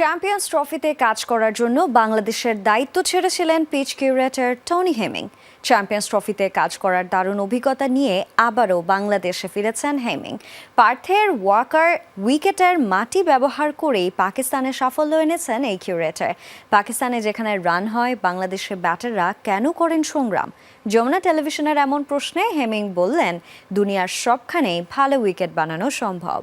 Champions ট্রফিতে কাজ করার জন্য বাংলাদেশের দায়িত্ব ছেড়েছিলেন pitch curator Tony Hemming. Champions ট্রফিতে কাজ করার দারুণ অভিজ্ঞতা নিয়ে আবারও বাংলাদেশে ফিরেছেন হেমিং। পার্থের ওয়াকার উইকেটের মাটি ব্যবহার করেই পাকিস্তানে সাফল্য এনেছেন এই কিউরেটর। পাকিস্তানে যেখানে রান হয় বাংলাদেশের ব্যাটাররা কেন করেন সংগ্রাম? যমুনা টেলিভিশনের এমন প্রশ্নে হেমিং বললেন, দুনিয়ার সবখানেই ভালো উইকেট বানানো সম্ভব।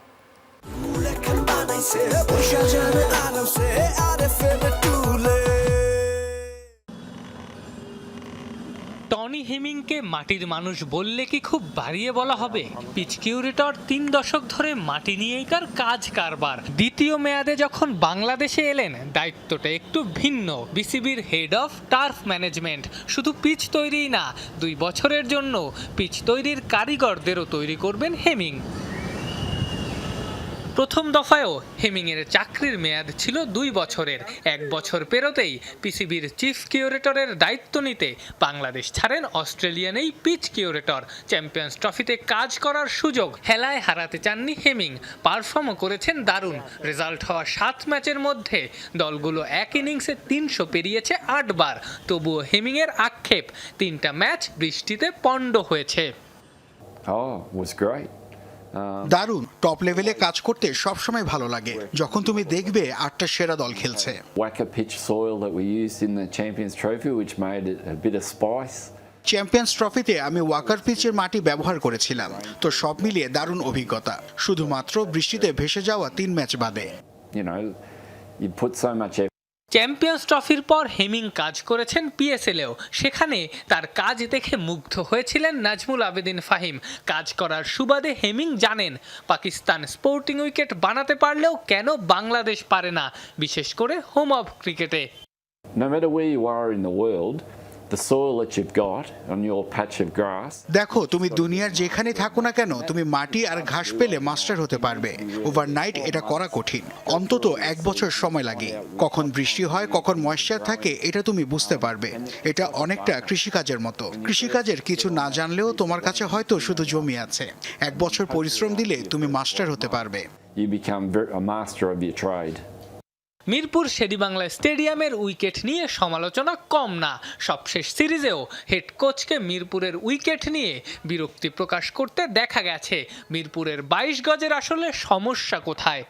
টনি হেমিংকে মাটির মানুষ বললে কি খুব বাড়িয়ে বলা হবে? পিচ কিউরেটর তিন দশক ধরে মাটি নিয়েই তার কাজ কারবার। দ্বিতীয় মেয়াদে যখন বাংলাদেশে এলেন, দায়িত্বটা একটু ভিন্ন। বিসিবির হেড অফ টার্ফ ম্যানেজমেন্ট শুধু পিচ তৈরিই না, দুই বছরের জন্য পিচ তৈরির কারিগরদেরও তৈরি করবেন হেমিং। প্রথম দফায়ও হেমিংয়ের চাকরির মেয়াদ ছিল দুই বছরের। এক বছর পেরোতেই পিসিবির চিফ কিউরেটরের দায়িত্ব নিতে বাংলাদেশ ছাড়েন অস্ট্রেলিয়ানেই পিচ কিউরেটর। চ্যাম্পিয়ন্স ট্রফিতে কাজ করার সুযোগ হেলায় হারাতে চাননি হেমিং। পারফর্মও করেছেন দারুণ। রেজাল্ট হওয়া সাত ম্যাচের মধ্যে দলগুলো এক ইনিংসে তিনশো পেরিয়েছে আটবার। তবুও হেমিংয়ের আক্ষেপ তিনটা ম্যাচ বৃষ্টিতে পণ্ড হয়েছে। Oh, was great. দারুণ টপ লেভেলে কাজ করতে সবসময় ভালো লাগে। যখন তুমি দেখবে আটটা সেরা দল খেলছে. চ্যাম্পিয়ন্স ট্রফিতে আমি ওয়াকার পিচের মাটি ব্যবহার করেছিলাম। তো সব মিলিয়ে দারুণ অভিজ্ঞতা। শুধুমাত্র বৃষ্টিতে ভেসে যাওয়া তিন ম্যাচ বাদে। চ্যাম্পিয়ন্স ট্রফির পর হেমিং কাজ করেছেন পিএসএলেও। সেখানে তার কাজ দেখে মুগ্ধ হয়েছিলেন নাজমুল আবেদিন ফাহিম। কাজ করার সুবাদে হেমিং জানেন পাকিস্তান স্পোর্টিং উইকেট বানাতে পারলেও কেন বাংলাদেশ পারে না বিশেষ করে হোম অফ ক্রিকেটে। No matter where you are in the world, the soil that you've got on your patch of grass. দেখো তুমি দুনিয়ার যেখানে থাকো না কেন তুমি মাটি আর ঘাস পেলে মাস্টার হতে পারবে। ওভারনাইট এটা করা কঠিন। অন্তত এক বছর সময় লাগে। কখন বৃষ্টি হয় কখন ময়েশ্চার থাকে এটা তুমি বুঝতে পারবে। এটা অনেকটা কৃষিকাজের মতো। কৃষিকাজের কিছু না জানলেও তোমার কাছে হয়তো শুধু জমি আছে। এক বছর পরিশ্রম দিলে তুমি মাস্টার হতে পারবে। You become a master of your trade. Mirpur Sher-e-Bangla স্টেডিয়ামের উইকেট নিয়ে সমালোচনা কম না। সবশেষ সিরিজেও হেড কোচকে মিরপুরের উইকেট নিয়ে বিরক্তি প্রকাশ করতে দেখা গেছে। মিরপুরের বাইশ গজের আসলে সমস্যা কোথায়?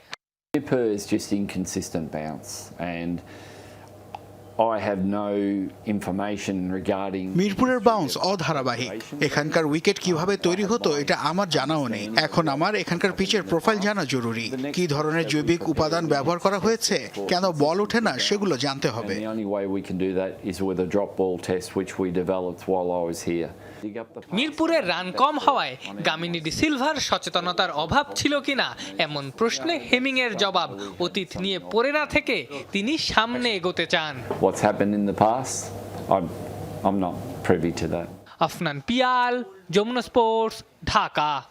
মিরপুরের বাউন্স অধারাবাহিক। এখানকার উইকেট কীভাবে তৈরি হতো এটা আমার জানাও নেই। এখন আমার এখানকার পিচের প্রোফাইল জানা জরুরি। কি ধরনের জৈবিক উপাদান ব্যবহার করা হয়েছে কেন বল ওঠে না সেগুলো জানতে হবে। the only way we can do that is with a drop ball test, which we developed while I was here. Dig up the মিরপুরে রান কম হওয়ায় গামিনী ডি সিলভার সচেতনতার অভাব ছিল কিনা এমন প্রশ্নে হেমিংয়ের জবাব অতীত নিয়ে পড়ে না থেকে তিনি সামনে এগোতে চান। what's happened in the past. I'm, I'm not privy to that. Afnan Pial, Jomuna Sports, Dhaka.